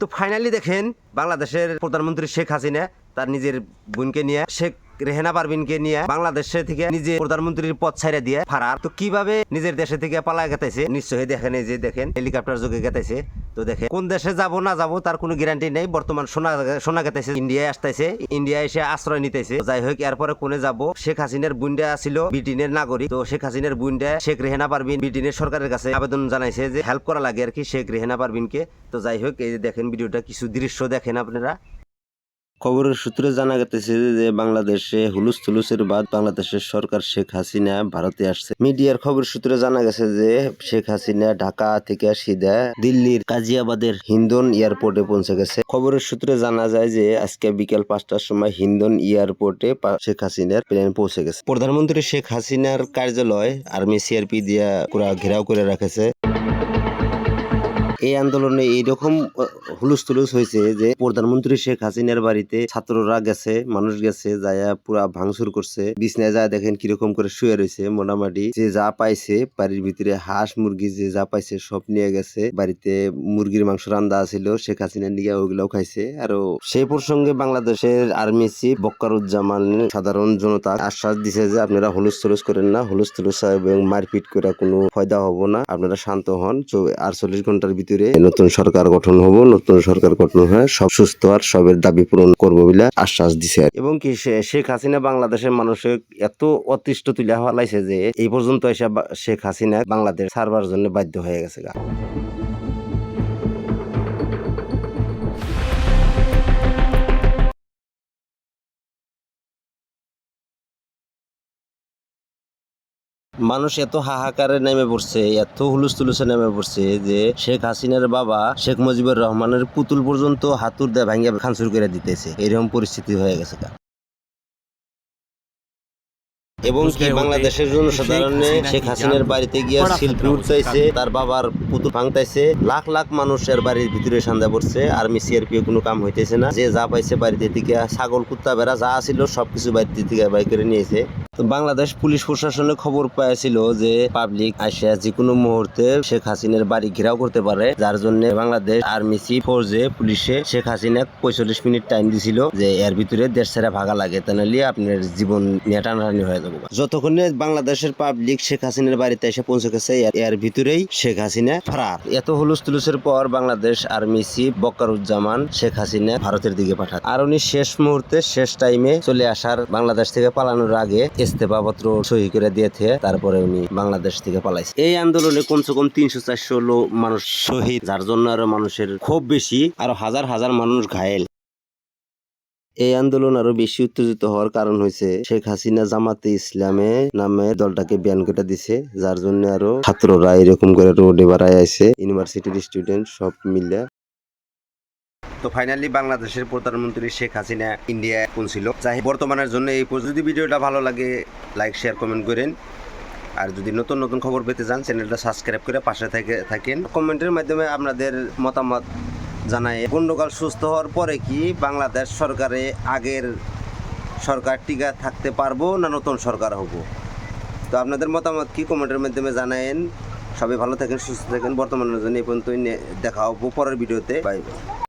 তো ফাইনালি দেখেন বাংলাদেশের প্রধানমন্ত্রী শেখ হাসিনা, তার নিজের বোনকে নিয়ে, শেখ রেহেনা পারবিনকে নিয়ে বাংলাদেশে থেকে নিজে প্রধানমন্ত্রীর পথ ছাড়া দিয়ে ফারার। তো কীভাবে নিজের দেশে থেকে পালা গেতেছে নিশ্চয়ই দেখেন এই যে দেখেন হেলিকপ্টার যোগে গেতেছে তো দেখে, কোন দেশে যাব, না যাব, তার কোনো গ্যারান্টি নেই। বর্তমান শোনা শোনা গেতেছে ইন্ডিয়ায় আসতেছে। ইন্ডিয়া এসে আশ্রয় নিতেছে। যাই হোক, এরপরে কোনে যাব? শেখ হাসিনার বুন্ডা ছিল ব্রিটেনের নাগরিক। তো শেখ হাসিনার বুন্ডা শেখ রেহেনা পারবিন ব্রিটেনের সরকারের কাছে আবেদন জানাইছে যে হেল্প করা লাগে আর কি শেখ রেহেনা পারবিনকে তো যাই হোক, এই দেখেন, ভিডিওটা কিছু দৃশ্য দেখেন আপনারা। খবরের সূত্রে জানা গেছে যে বাংলাদেশে হুলুস থুলুসের বাদ বাংলাদেশের সরকার শেখ হাসিনা ভারতে আসছে। মিডিয়ার খবর সূত্রে জানা গেছে যে শেখ হাসিনা ঢাকা থেকে সিধা দিল্লির কাজিয়াবাদের হিন্দন এয়ারপোর্টে পৌঁছে গেছে। খবরের সূত্রে জানা যায় যে আজকে বিকেল পাঁচটার সময় হিন্দন এয়ারপোর্টে শেখ হাসিনার প্লেন পৌঁছে গেছে। প্রধানমন্ত্রী শেখ হাসিনার কার্যালয় আর্মি সিআরপি দিয়া ঘেরাও করে রাখেছে। এই আন্দোলনে এইরকম হুলুস তুলুস হয়েছে যে প্রধানমন্ত্রী শেখ হাসিনার বাড়িতে ছাত্ররা গেছে, মানুষ গেছে যায়া পুরা ভাঙচুর করছে। বিছনায় যায় দেখেন কীরকম করে শুয়ে রয়েছে মোটামুটি। যে যা পাইছে, বাড়ির ভিতরে হাঁস, মুরগি যে যা পাইছে সব নিয়ে গেছে। বাড়িতে মুরগির মাংস রান্দা ছিল শেখ হাসিনা নিয়ে ওগুলাও খাইছে। আর সেই প্রসঙ্গে বাংলাদেশের আর্মি চিফ বক্কারুজ্জামান সাধারণ জনতা আশ্বাস দিছে যে আপনারা হুলুস তুলুস করেন না। হুলুস তুলুস এবং মারপিট করে কোনো ফায়দা হব না। আপনারা শান্ত হন। আটচল্লিশ ঘণ্টার ভিতরে নতুন সরকার গঠন হব, নতুন সরকার গঠন হয়ে সব সুস্থ আর সবের দাবি পূরণ করব বলে আশ্বাস দিছে এবং কি শেখ হাসিনা বাংলাদেশের মানুষের এত অতিষ্ঠ তুলে ফেলাইছে যে এই পর্যন্ত এসে শেখ হাসিনা বাংলাদেশ সার্ভার জন্য বাধ্য হয়ে গেছে মানুষ এত হাহাকারে নেমে পড়ছে এত হুলুস তুলুসে নেমে পড়ছে যে শেখ হাসিনার বাবা শেখ মুজিবুর রহমানের পুতুল পর্যন্ত হাতুর দিয়ে ভাঙ্গিয়া খানসুর করে দিতেছে। এরকম পরিস্থিতি হয়ে গেছে। এবং কি বাংলাদেশের জনসাধারণে শেখ হাসিনার বাড়িতে গিয়ে শিল্পী উঠতেছে তার বাবার পুতুল ভাঙতেছে লাখ লাখ মানুষের বাড়ির ভিতরে সান্দা পড়ছে আর্মি সিআরপি কোনো কাম হইতেছে না। যে যা পাইছে বাড়িতে থেকে ছাগল কুত্তা বেড়া যা ছিল সবকিছু বাড়িতে থেকে বাই করে নিয়েছে। বাংলাদেশ পুলিশ প্রশাসনে খবর পাইছিল যে পাবলিক আসিয়া যে কোনো মুহূর্তে শেখ হাসিনার বাড়ি ঘেরাও করতে পারে। যার জন্য বাংলাদেশ আর্মি চিফ ফোর্সে পুলিশে শেখ হাসিনা পঁয়তাল্লিশ মিনিট টাইম দিছিল যে এর ভিতরে দেশ ছেড়ে ভাগা লাগে, তাহলে আপনার জীবন নিয়ে টানাটানি হয়ে যাব। যতক্ষণে বাংলাদেশের পাবলিক শেখ হাসিনার বাড়িতে এসে পৌঁছে গেছে, এর- ভিতরেই শেখ হাসিনা ফারার। এত হুলুস তুলুসের পর বাংলাদেশ আর্মি চিফ বক্কারুজ্জামান শেখ হাসিনা ভারতের দিকে পাঠান। আর উনি শেষ মুহূর্তে শেষ টাইমে চলে আসার বাংলাদেশ থেকে পালানোর আগে ইস্তেফা পত্র সহি করে দিয়েছে, তারপরে উনি বাংলাদেশ থেকে পালাইছে। এই আন্দোলনে কমসে কম তিনশো চারশো লোক মানুষ শহীদ, যার জন্য আরও মানুষের খুব বেশি, আরও হাজার হাজার মানুষ ঘায়েল। এই আন্দোলন আরও বেশি উত্তেজিত হওয়ার কারণ হয়েছে শেখ হাসিনা জামাতে ইসলামে নামে দলটাকে ব্যান করে দিছে, যার জন্য আরও ছাত্ররা এরকম করে রোডে বাড়ায় আছে, ইউনিভার্সিটির স্টুডেন্ট সব মিলে। তো ফাইনালি বাংলাদেশের প্রধানমন্ত্রী শেখ হাসিনা ইন্ডিয়ায় পৌঁছিল হোক, বর্তমানের জন্য এই। যদি ভিডিওটা ভালো লাগে লাইক শেয়ার কমেন্ট করেন। আর যদি নতুন নতুন খবর পেতে চান চ্যানেলটা সাবস্ক্রাইব করে পাশে থেকে থাকেন। কমেন্টের মাধ্যমে আপনাদের মতামত জানায় গন্ডগোল সুস্থ হওয়ার পরে কি বাংলাদেশ সরকারে আগের সরকার টিকা থাকতে পারব না নতুন সরকার হব? তো আপনাদের মতামত কি কমেন্টের মাধ্যমে জানায়েন। সবাই ভালো থাকেন সুস্থ থাকেন। বর্তমানের জন্য এই পর্যন্ত দেখা হব পরের ভিডিওতে। Bye bye